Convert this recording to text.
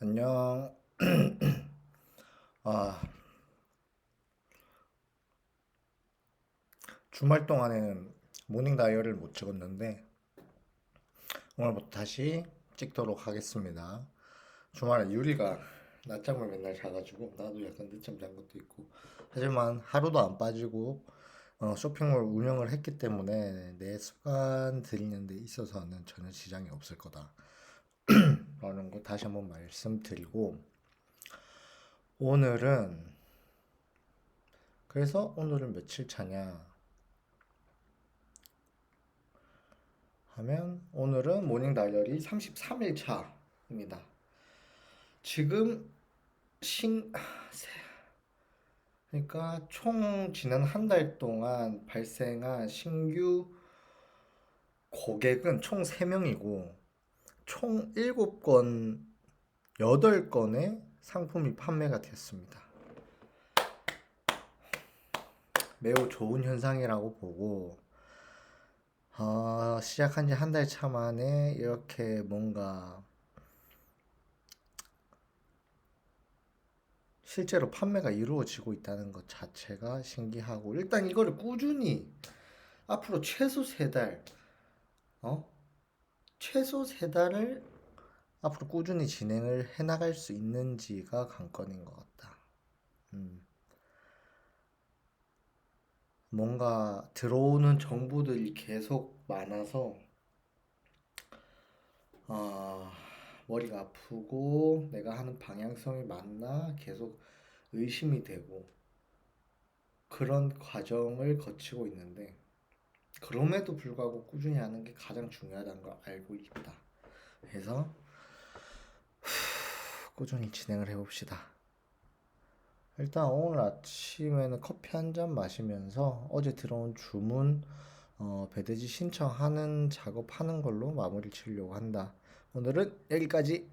안녕. 아, 주말 동안에는 모닝 다이어리를 못 찍었는데 오늘부터 다시 찍도록 하겠습니다. 주말에 유리가 낮잠을 맨날 자가지고 나도 약간 늦잠 잔 것도 있고 하지만 하루도 안 빠지고 어, 쇼핑몰 운영을 했기 때문에 내 습관 들이는 데 있어서는 전혀 지장이 없을 거다. 라는 거 다시 한번 말씀드리고 오늘은 그래서 오늘은 며칠 차냐 하면 오늘은 모닝 다이어리 33일 차입니다. 지금 신 세- 그러니까 총 지난 한 달 동안 발생한 신규 고객은 총 3명이고 총 7건, 8건의 상품이 판매가 됐습니다. 매우 좋은 현상이라고 보고, 아, 시작한 지 한 달 차 만에 이렇게 뭔가 실제로 판매가 이루어지고 있다는 것 자체가 신기하고, 일단 이거를 꾸준히 앞으로 최소 세 달, 어? 최소 세 달을 앞으로 꾸준히 진행을 해나갈 수 있는지가 관건인 것 같다. 음, 뭔가 들어오는 정보들이 계속 많아서 아, 머리가 아프고 내가 하는 방향성이 맞나 계속 의심이 되고 그런 과정을 거치고 있는데 그럼에도 불구하고 꾸준히 하는 게 가장 중요하다는 걸 알고 있다. 그래서 꾸준히 진행을 해봅시다. 일단 오늘 아침에는 커피 한 잔 마시면서 어제 들어온 주문 어, 배대지 신청하는 작업하는 걸로 마무리 치려고 한다. 오늘은 여기까지.